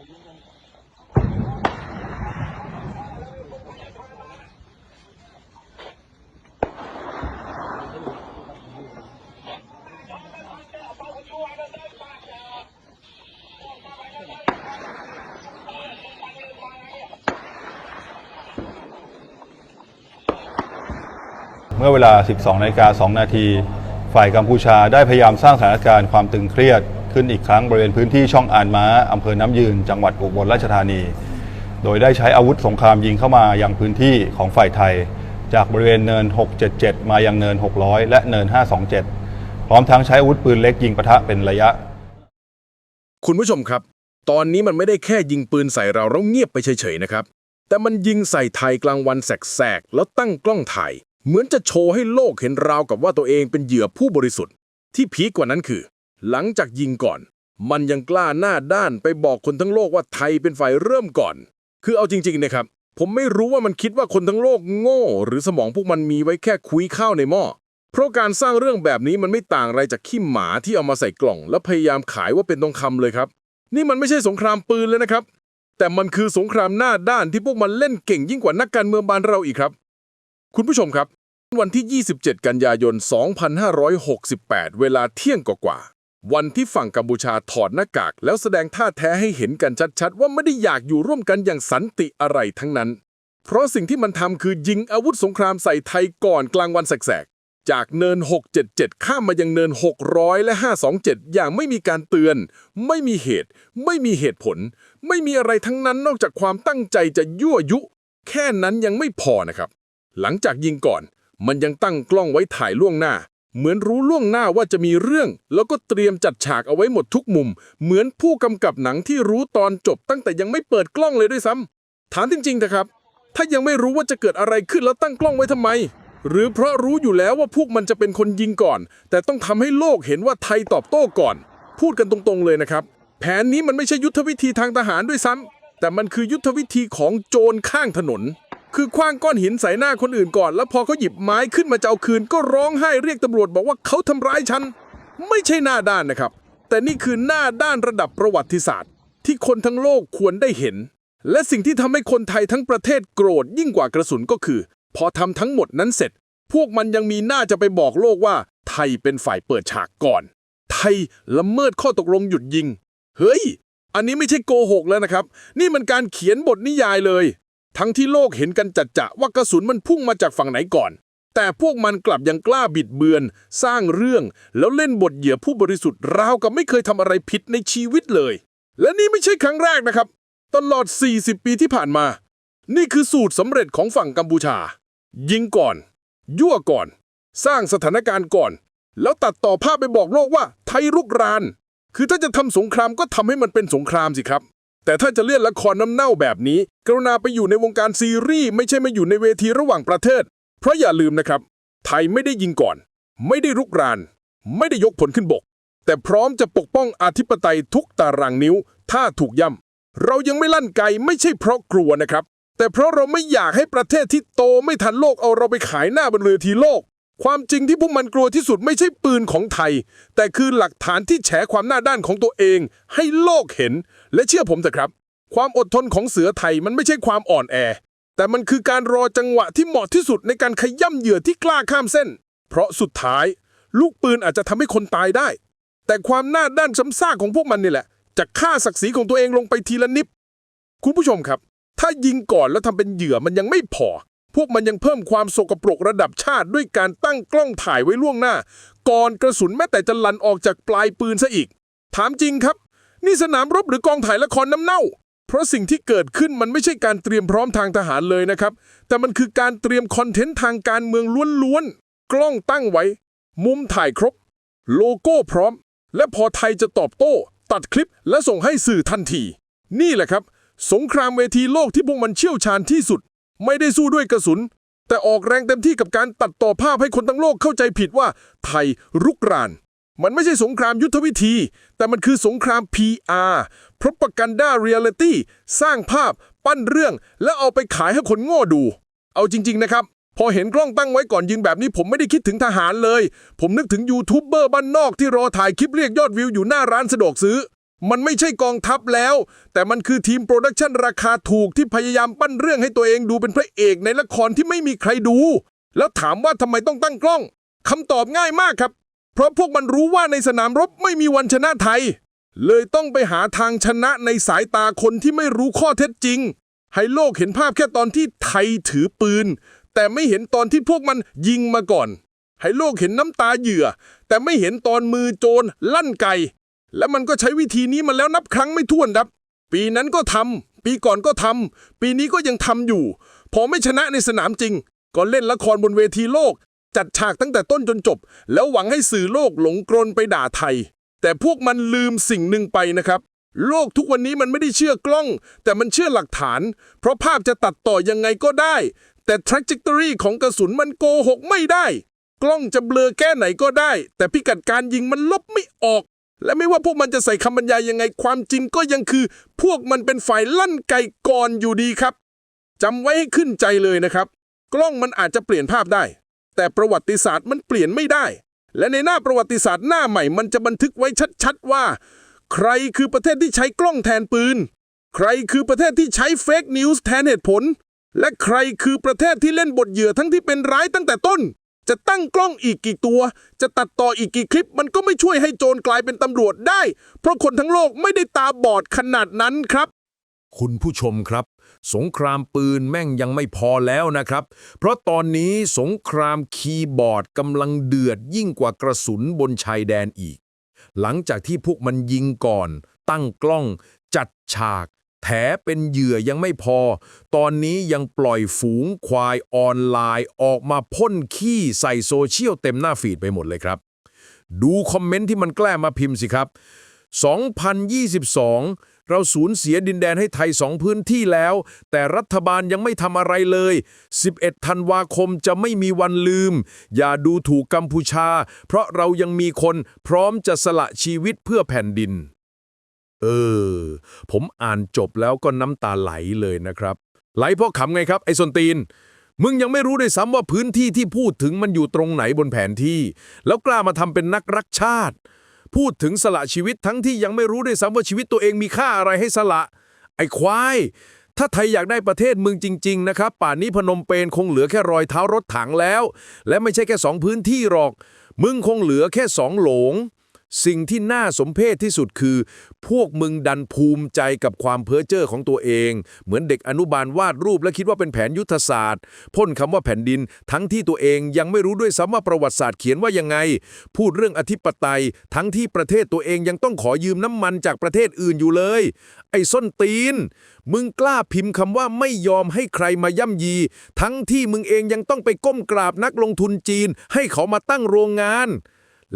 เมื่อเวลา 12นาฬิกา2นาที ฝ่ายกัมพูชาได้พยายามสร้างสถานการณ์ความตึงเครียด ขึ้นอีกครั้งบริเวณพื้นที่ช่องอานม้าอำเภอน้ำยืน จังหวัดอุบลราชธานี โดยได้ใช้อาวุธสงครามยิงเข้ามายังพื้นที่ของฝ่ายไทย จากบริเวณเนิน 677 มายังเนิน 600 และเนิน 527 พร้อมทั้งใช้อาวุธปืนเล็กยิงปะทะเป็นระยะ คุณผู้ชมครับ ตอนนี้มันไม่ได้แค่ยิงปืนใส่เราแล้วเงียบไปเฉยๆนะครับ แต่มันยิงใส่ไทยกลางวันแสกๆแล้วตั้งกล้องถ่ายเหมือนจะโชว์ให้โลกเห็นราวกับว่าตัวเองเป็นเหยื่อผู้บริสุทธิ์ ที่พีกกว่านั้นคือ หลังจากยิงก่อน มันยังกล้าหน้าด้านไปบอกคนทั้งโลกว่าไทยเป็นฝ่ายเริ่มก่อน คือเอาจริงๆนะครับ ผมไม่รู้ว่ามันคิดว่าคนทั้งโลกโง่ หรือสมองพวกมันมีไว้แค่คุยข้าวในหม้อเพราะการสร้างเรื่องแบบนี้มันไม่ต่างอะไรจากขี้หมาที่เอามาใส่กล่อง แล้วพยายามขายว่าเป็นทองคำเลยครับ นี่มันไม่ใช่สงครามปืนเลยนะครับ แต่มันคือสงครามหน้าด้านที่พวกมันเล่นเก่งยิ่งกว่านักการเมืองบ้านเราอีกครับ คุณผู้ชมครับ วันที่ 27 กันยายน 2568 เวลาเที่ยงกว่า วันที่ฝั่งกัมพูชาถอดหน้ากาก แล้วแสดงท่าแท้ให้เห็นกันชัดๆ ว่าไม่ได้อยากอยู่ร่วมกันอย่างสันติอะไรทั้งนั้น เพราะสิ่งที่มันทำคือยิงอาวุธสงครามใส่ไทยก่อนกลางวันแสกๆ จากเนิน 677 ข้ามมายังเนิน 600 และ 527 อย่างไม่มีการเตือน ไม่มีเหตุ ไม่มีเหตุผล ไม่มีอะไรทั้งนั้นนอกจากความตั้งใจจะยั่วยุ แค่นั้นยังไม่พอนะครับ หลังจากยิงก่อน มันยังตั้งกล้องไว้ถ่ายล่วงหน้า เหมือนรู้ล่วงหน้าว่าจะมีเรื่อง แล้วก็เตรียมจัดฉากเอาไว้หมดทุกมุม เหมือนผู้กำกับหนังที่รู้ตอนจบตั้งแต่ยังไม่เปิดกล้องเลยด้วยซ้ำถามจริงๆนะครับ ถ้ายังไม่รู้ว่าจะเกิดอะไรขึ้นแล้วตั้งกล้องไว้ทำไม หรือเพราะรู้อยู่แล้วว่าพวกมันจะเป็นคนยิงก่อน แต่ต้องทำให้โลกเห็นว่าไทยตอบโต้ก่อน พูดกันตรงๆเลยนะครับ แผนนี้มันไม่ใช่ยุทธวิธีทางทหารด้วยซ้ำแต่มันคือยุทธวิธีของโจรข้างถนน คือคว้างก้อนหินใส่หน้าคนอื่นก่อน แล้วพอเขาหยิบไม้ขึ้นมาจะเอาคืน ก็ร้องไห้เรียกตำรวจบอกว่าเขาทำร้ายฉัน ไม่ใช่หน้าด้านนะครับ แต่นี่คือหน้าด้านระดับประวัติศาสตร์ ที่คนทั้งโลกควรได้เห็น และสิ่งที่ทำให้คนไทยทั้งประเทศโกรธยิ่งกว่ากระสุนก็คือ พอทำทั้งหมดนั้นเสร็จ พวกมันยังมีหน้าจะไปบอกโลกว่า ไทยเป็นฝ่ายเปิดฉากก่อน ไทยละเมิดข้อตกลงหยุดยิง เฮ้ย อันนี้ไม่ใช่โกหกแล้วนะครับ นี่มันการเขียนบทนิยายเลย ทั้งที่โลกเห็นกันจัดจะว่ากระสุนมันพุ่งมาจากฝั่งไหนก่อน แต่พวกมันกลับยังกล้าบิดเบือน สร้างเรื่อง แล้วเล่นบทเหยื่อผู้บริสุทธิ์ราวกับไม่เคยทำอะไรผิดในชีวิตเลย และนี่ไม่ใช่ครั้งแรกนะครับ ตลอด 40 ปีที่ผ่านมา นี่คือสูตรสำเร็จของฝั่งกัมพูชา ยิงก่อน ยั่วก่อน สร้างสถานการณ์ก่อน แล้วตัดต่อภาพไปบอกโลกว่าไทยรุกราน คือถ้าจะทำสงครามก็ทำให้มันเป็นสงครามสิครับ แต่ถ้าจะเล่นละครน้ำเน่าแบบนี้ กรุณาไปอยู่ในวงการซีรีส์ไม่ใช่มาอยู่ในเวทีระหว่างประเทศ เพราะอย่าลืมนะครับ ไทยไม่ได้ยิงก่อน ไม่ได้รุกราน ไม่ได้ยกผลขึ้นบก แต่พร้อมจะปกป้องอธิปไตยทุกตารางนิ้ว ถ้าถูกย่ำเรายังไม่ลั่นไกไม่ใช่เพราะกลัวนะครับ แต่เพราะเราไม่อยากให้ประเทศที่โตไม่ทันโลกเอาเราไปขายหน้าบนเวทีโลก ความจริงที่พวกมันกลัวที่สุดไม่ใช่ปืนของไทย แต่คือหลักฐานที่แฉความหน้าด้านของตัวเอง ให้โลกเห็น และเชื่อผมเถอะครับ ความอดทนของเสือไทยมันไม่ใช่ความอ่อนแอ แต่มันคือการรอจังหวะที่เหมาะที่สุดในการขย่ำเหยื่อที่กล้าข้ามเส้น เพราะสุดท้าย ลูกปืนอาจจะทำให้คนตายได้ แต่ความหน้าด้านซ้ำซากของพวกมันนี่แหละจะฆ่าศักดิ์ศรีของตัวเองลงไปทีละนิดคุณผู้ชมครับ ถ้ายิงก่อนแล้วทำเป็นเหยื่อมันยังไม่พอ พวกมันยังเพิ่มความโสกปรกระดับชาติด้วยการตั้งกล้องถ่ายไว้ล่วงหน้า ก่อนกระสุนแม้แต่จะลันออกจากปลายปืนซะอีก ถามจริงครับ นี่สนามรบหรือกองถ่ายละครน้ำเน่า เพราะสิ่งที่เกิดขึ้นมันไม่ใช่การเตรียมพร้อมทางทหารเลยนะครับ แต่มันคือการเตรียมคอนเทนต์ทางการเมืองล้วนๆ กล้องตั้งไว้ มุมถ่ายครบ โลโก้พร้อม และพอไทยจะตอบโต้ ตัดคลิปและส่งให้สื่อทันที นี่แหละครับ สงครามเวทีโลกที่พวกมันเชี่ยวชาญที่สุด ไม่ได้สู้ด้วยกระสุน แต่ออกแรงเต็มที่กับการตัดต่อภาพให้คนทั้งโลกเข้าใจผิดว่า ไทยรุกราน มันไม่ใช่สงครามยุทธวิธี แต่มันคือสงคราม PR Propaganda Reality สร้างภาพ ปั้นเรื่อง แล้วเอาไปขายให้คนโง่ดู เอาจริง ๆ นะครับ พอเห็นกล้องตั้งไว้ก่อนยิงแบบนี้ผมไม่ได้คิดถึงทหารเลย ผมนึกถึงยูทูบเบอร์บ้านนอกที่รอถ่ายคลิปเรียกยอดวิวอยู่หน้าร้านสะดวกซื้อ มันไม่ใช่กองทัพแล้ว แต่มันคือทีมโปรดักชันราคาถูกที่พยายามปั้นเรื่องให้ตัวเองดูเป็นพระเอกในละครที่ไม่มีใครดู แล้วถามว่าทำไมต้องตั้งกล้องคำตอบง่ายมากครับ เพราะพวกมันรู้ว่าในสนามรบไม่มีวันชนะไทย เลยต้องไปหาทางชนะในสายตาคนที่ไม่รู้ข้อเท็จจริง ให้โลกเห็นภาพแค่ตอนที่ไทยถือปืน แต่ไม่เห็นตอนที่พวกมันยิงมาก่อน ให้โลกเห็นน้ำตาเหยื่อ แต่ไม่เห็นตอนมือโจรลั่นไก และมันก็ใช้วิธีนี้มาแล้วนับครั้งไม่ถ้วนครับ ปีนั้นก็ทำปีก่อนก็ทำปีนี้ก็ยังทำอยู่ พอไม่ชนะในสนามจริง ก็เล่นละครบนเวทีโลก จัดฉากตั้งแต่ต้นจนจบ แล้วหวังให้สื่อโลกหลงกลนไปด่าไทย แต่พวกมันลืมสิ่งหนึ่งไปนะครับ โลกทุกวันนี้มันไม่ได้เชื่อกล้อง แต่มันเชื่อหลักฐาน เพราะภาพจะตัดต่อยังไงก็ได้ แต่ trajectory ของกระสุนมันโกหกไม่ได้ กล้องจะเบลอแก้ไหนก็ได้ แต่พิกัดการยิงมันลบไม่ออก และไม่ว่าพวกมันจะใส่คำบรรยายยังไงความจริงก็ยังคือ พวกมันเป็นฝ่ายลั่นไกก่อนอยู่ดีครับจำไว้ให้ขึ้นใจเลยนะครับ กล้องมันอาจจะเปลี่ยนภาพได้ แต่ประวัติศาสตร์มันเปลี่ยนไม่ได้ และในหน้าประวัติศาสตร์หน้าใหม่มันจะบันทึกไว้ชัดๆว่า ใครคือประเทศที่ใช้กล้องแทนปืน ใครคือประเทศที่ใช้เฟกนิวส์แทนเหตุผล และใครคือประเทศที่เล่นบทเหยื่อทั้งที่เป็นร้ายตั้งแต่ต้น จะตั้งกล้องอีกกี่ตัว จะตัดต่ออีกกี่คลิป มันก็ไม่ช่วยให้โจรกลายเป็นตำรวจได้ เพราะคนทั้งโลกไม่ได้ตาบอดขนาดนั้นครับ คุณผู้ชมครับ สงครามปืนแม่งยังไม่พอแล้วนะครับ เพราะตอนนี้สงครามคีย์บอร์ดกำลังเดือดยิ่งกว่ากระสุนบนชายแดนอีก หลังจากที่พวกมันยิงก่อน ตั้งกล้อง จัดฉาก แถเป็นเหยื่อยังไม่พอ ตอนนี้ยังปล่อยฝูงควายออนไลน์ ออกมาพ่นขี้ใส่โซเชียลเต็มหน้าฟีดไปหมดเลยครับ ดูคอมเมนต์ที่มันแกล้มาพิมพ์สิครับ 2022 เราสูญเสียดินแดนให้ไทยสองพื้นที่แล้ว แต่รัฐบาลยังไม่ทำอะไรเลย 11 ธันวาคมจะไม่มีวันลืม อย่าดูถูกกัมพูชา เพราะเรายังมีคนพร้อมจะสละชีวิตเพื่อแผ่นดิน เออ ผมอ่านจบแล้วก็น้ำตาไหลเลยนะครับ ไหลเพราะขำไงครับ ไอ้สนตีน มึงยังไม่รู้ด้วยซ้ำว่าพื้นที่ที่พูดถึงมันอยู่ตรงไหนบนแผนที่ แล้วกล้ามาทำเป็นนักรักชาติ พูดถึงสละชีวิตทั้งที่ยังไม่รู้ด้วยซ้ำว่าชีวิตตัวเองมีค่าอะไรให้สละ ไอ้ควาย ถ้าไทยอยากได้ประเทศมึงจริง ๆ นะครับ ป่านนี้พนมเปญคงเหลือแค่รอยเท้ารถถังแล้ว และไม่ใช่แค่สองพื้นที่หรอก มึงคงเหลือแค่สองหลง สิ่งที่น่าสมเพชที่สุดคือ พวกมึงดันภูมิใจกับความเพ้อเจ้อของตัวเอง เหมือนเด็กอนุบาลวาดรูปและคิดว่าเป็นแผนยุทธศาสตร์พ่นคำว่าแผ่นดิน ทั้งที่ตัวเองยังไม่รู้ด้วยซ้ำว่าประวัติศาสตร์เขียนว่ายังไง พูดเรื่องอธิปไตย ทั้งที่ประเทศตัวเองยังต้องขอยืมน้ำมันจากประเทศอื่นอยู่เลย ไอ้ส้นตีน มึงกล้าพิมพ์คำว่าไม่ยอมให้ใครมาย่ำยี ทั้งที่มึงเองยังต้องไปก้มกราบนักลงทุนจีน ให้เขามาตั้งโรงงาน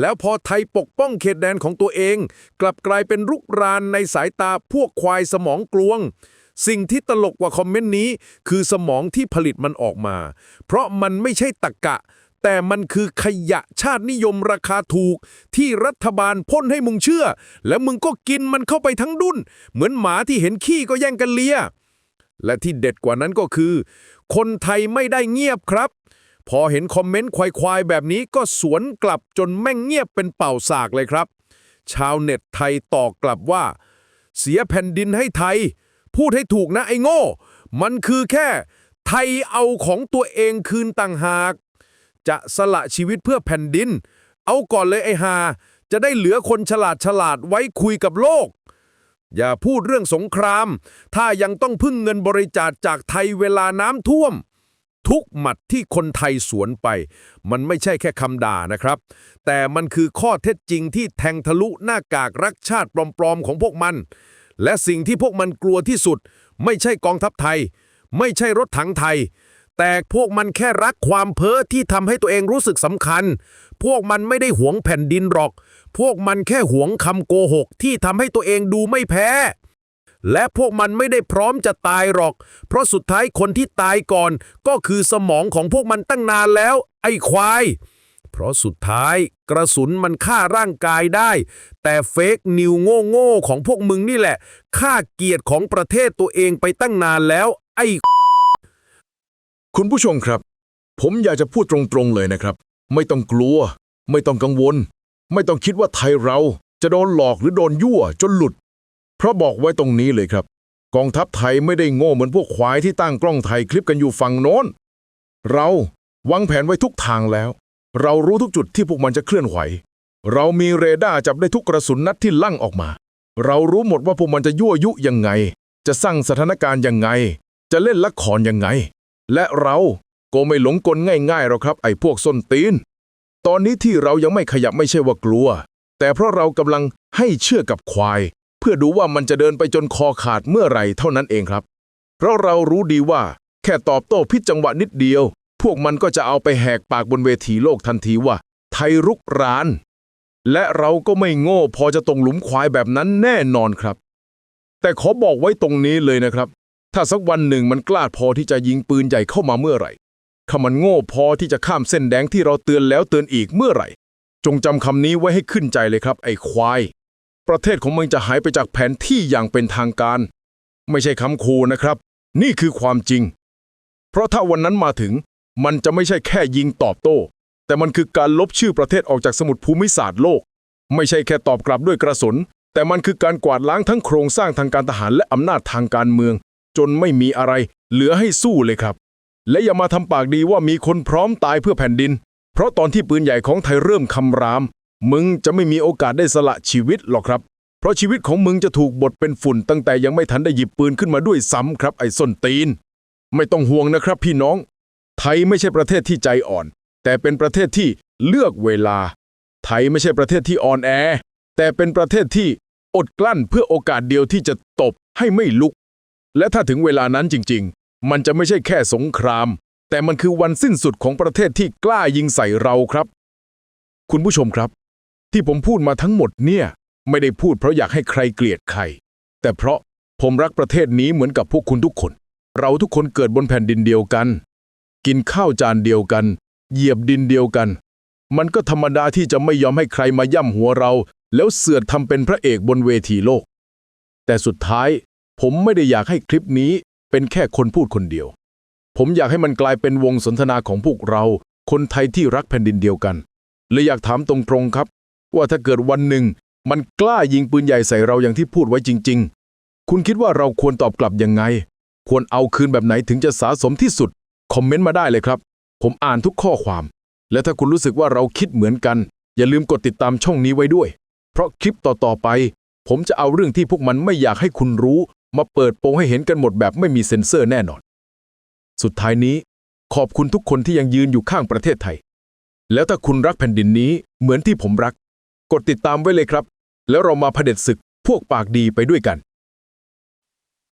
แล้วพอไทยปกป้องเขตแดนของตัวเอง กลับกลายเป็นรุกรานในสายตาพวกควายสมองกลวง สิ่งที่ตลกกว่าคอมเมนต์นี้ คือสมองที่ผลิตมันออกมา เพราะมันไม่ใช่ตะกกะ แต่มันคือขยะชาตินิยมราคาถูก ที่รัฐบาลพ่นให้มึงเชื่อ แล้วมึงก็กินมันเข้าไปทั้งดุนเหมือนหมาที่เห็นขี้ก็แย่งกันเลียและที่เด็ดกว่านั้นก็คือ คนไทยไม่ได้เงียบครับ พอเห็นคอมเมนต์ควายๆแบบนี้ก็สวนกลับจนแม่งเงียบเป็นเป่าสากเลยครับ ชาวเน็ตไทยตอบกลับว่า เสียแผ่นดินให้ไทย พูดให้ถูกนะไอ้โง่ มันคือแค่ ไทยเอาของตัวเองคืนต่างหาก จะสละชีวิตเพื่อแผ่นดิน เอาก่อนเลยไอ้หา จะได้เหลือคนฉลาดฉลาดๆไว้คุยกับโลกอย่าพูดเรื่องสงคราม ถ้ายังต้องพึ่งเงินบริจาคจากไทยเวลาน้ำท่วม ทุกหมัดที่คนไทยสวนไป มันไม่ใช่แค่คำด่านะครับ แต่มันคือข้อเท็จจริงที่แทงทะลุหน้ากากรักชาติปลอมๆของพวกมัน และสิ่งที่พวกมันกลัวที่สุด ไม่ใช่กองทัพไทย ไม่ใช่รถถังไทย แต่พวกมันแค่รักความเพ้อที่ทำให้ตัวเองรู้สึกสำคัญ พวกมันไม่ได้หวงแผ่นดินหรอก พวกมันแค่หวงคำโกหกที่ทำให้ตัวเองดูไม่แพ้ และพวกมันไม่ได้พร้อมจะตายหรอก เพราะสุดท้ายคนที่ตายก่อน ก็คือสมองของพวกมันตั้งนานแล้ว ไอ้ควาย เพราะสุดท้ายกระสุนมันฆ่าร่างกายได้ แต่เฟกนิวโง่ๆของพวกมึงนี่แหละฆ่าเกียรติของประเทศตัวเองไปตั้งนานแล้ว ไอ้คุณผู้ชมครับ ผมอยากจะพูดตรงๆเลยนะครับ ไม่ต้องกลัว ไม่ต้องกังวล ไม่ต้องคิดว่าไทยเราจะโดนหลอกหรือโดนยั่วจนหลุด เพราะบอกไว้ตรงนี้เลยครับ กองทัพไทยไม่ได้โง่เหมือนพวกควายที่ตั้งกล้องถ่ายคลิปกันอยู่ฝั่งโน้น เราวางแผนไว้ทุกทางแล้ว เรารู้ทุกจุดที่พวกมันจะเคลื่อนไหว เรามีเรดาร์จับได้ทุกกระสุนนัดที่ลั่งออกมา เรารู้หมดว่าพวกมันจะยั่วยุยังไง จะสร้างสถานการณ์ยังไง จะเล่นละครยังไง และเราก็ไม่หลงกลง่ายๆหรอกครับ ไอ้พวกส้นตีน ตอนนี้ที่เรายังไม่ขยับไม่ใช่ว่ากลัว แต่เพราะเรากำลังให้เชื่อกับควาย เพื่อดูว่ามันจะเดินไปจนคอขาดเมื่อไหร่เท่านั้นเองครับ เพราะเรารู้ดีว่า แค่ตอบโต้พิจังหวะนิดเดียว พวกมันก็จะเอาไปแหกปากบนเวทีโลกทันทีว่า ไทยรุกราน และเราก็ไม่โง่พอจะตรงหลุมควายแบบนั้นแน่นอนครับ แต่ขอบอกไว้ตรงนี้เลยนะครับ ถ้าสักวันหนึ่งมันกล้าพอที่จะยิงปืนใหญ่เข้ามาเมื่อไหร่ถ้ามันโง่พอที่จะข้ามเส้นแดงที่เราเตือนแล้วเตือนอีกเมื่อไหร่ จงจำคำนี้ไว้ให้ขึ้นใจเลยครับ ไอ้ควาย ประเทศของมึงจะหายไปจากแผนที่อย่างเป็นทางการ ไม่ใช่คำคูนะครับ นี่คือความจริง เพราะถ้าวันนั้นมาถึง มันจะไม่ใช่แค่ยิงตอบโต้ แต่มันคือการลบชื่อประเทศออกจากสมุดภูมิศาสตร์โลก ไม่ใช่แค่ตอบกลับด้วยกระสุน แต่มันคือการกวาดล้างทั้งโครงสร้างทางการทหารและอำนาจทางการเมือง จนไม่มีอะไร เหลือให้สู้เลยครับ และอย่ามาทำปากดีว่ามีคนพร้อมตายเพื่อแผ่นดิน เพราะตอนที่ปืนใหญ่ของไทยเริ่มคำราม มึงจะไม่มีโอกาสได้สละชีวิตหรอกครับ เพราะชีวิตของมึงจะถูกบดเป็นฝุ่นตั้งแต่ยังไม่ทันได้หยิบปืนขึ้นมาด้วยซ้ำครับไอ้ส้นตีน ไม่ต้องห่วงนะครับพี่น้อง ไทยไม่ใช่ประเทศที่ใจอ่อน แต่เป็นประเทศที่เลือกเวลา ไทยไม่ใช่ประเทศที่อ่อนแอ แต่เป็นประเทศที่อดกลั้นเพื่อโอกาสเดียวที่จะตบให้ไม่ลุก และถ้าถึงเวลานั้นจริง ๆ มันจะไม่ใช่แค่สงคราม แต่มันคือวันสิ้นสุดของประเทศที่กล้ายิงใส่เราครับ คุณผู้ชมครับ ที่ผมพูดมาทั้งหมดเนี่ย ไม่ได้พูดเพราะอยากให้ใครเกลียดใคร แต่เพราะผมรักประเทศนี้เหมือนกับพวกคุณทุกคน เราทุกคนเกิดบนแผ่นดินเดียวกัน กินข้าวจานเดียวกัน เหยียบดินเดียวกัน มันก็ธรรมดาที่จะไม่ยอมให้ใครมาย่ำหัวเรา แล้วเสือดทำเป็นพระเอกบนเวทีโลก แต่สุดท้าย ผมไม่ได้อยากให้คลิปนี้เป็นแค่คนพูดคนเดียว ผมอยากให้มันกลายเป็นวงสนทนาของพวกเรา คนไทยที่รักแผ่นดินเดียวกันเลยอยากถามตรงๆครับ ว่าถ้าเกิดวันหนึ่ง มันกล้ายิงปืนใหญ่ใส่เราอย่างที่พูดไว้จริง ๆ คุณคิดว่าเราควรตอบกลับยังไง ควรเอาคืนแบบไหนถึงจะสะสมที่สุด คอมเมนต์มาได้เลยครับ ผมอ่านทุกข้อความ และถ้าคุณรู้สึกว่าเราคิดเหมือนกัน อย่าลืมกดติดตามช่องนี้ไว้ด้วย เพราะคลิปต่อๆไป ผมจะเอาเรื่องที่พวกมันไม่อยากให้คุณรู้ มาเปิดโปงให้เห็นกันหมดแบบไม่มีเซ็นเซอร์แน่นอน สุดท้ายนี้ ขอบคุณทุกคนที่ยังยืนอยู่ข้างประเทศไทย แล้วถ้าคุณรักแผ่นดินนี้เหมือนที่ผมรัก กดติดตามไว้เลยครับ แล้วเรามาเผด็จศึกพวกปากดีไปด้วยกัน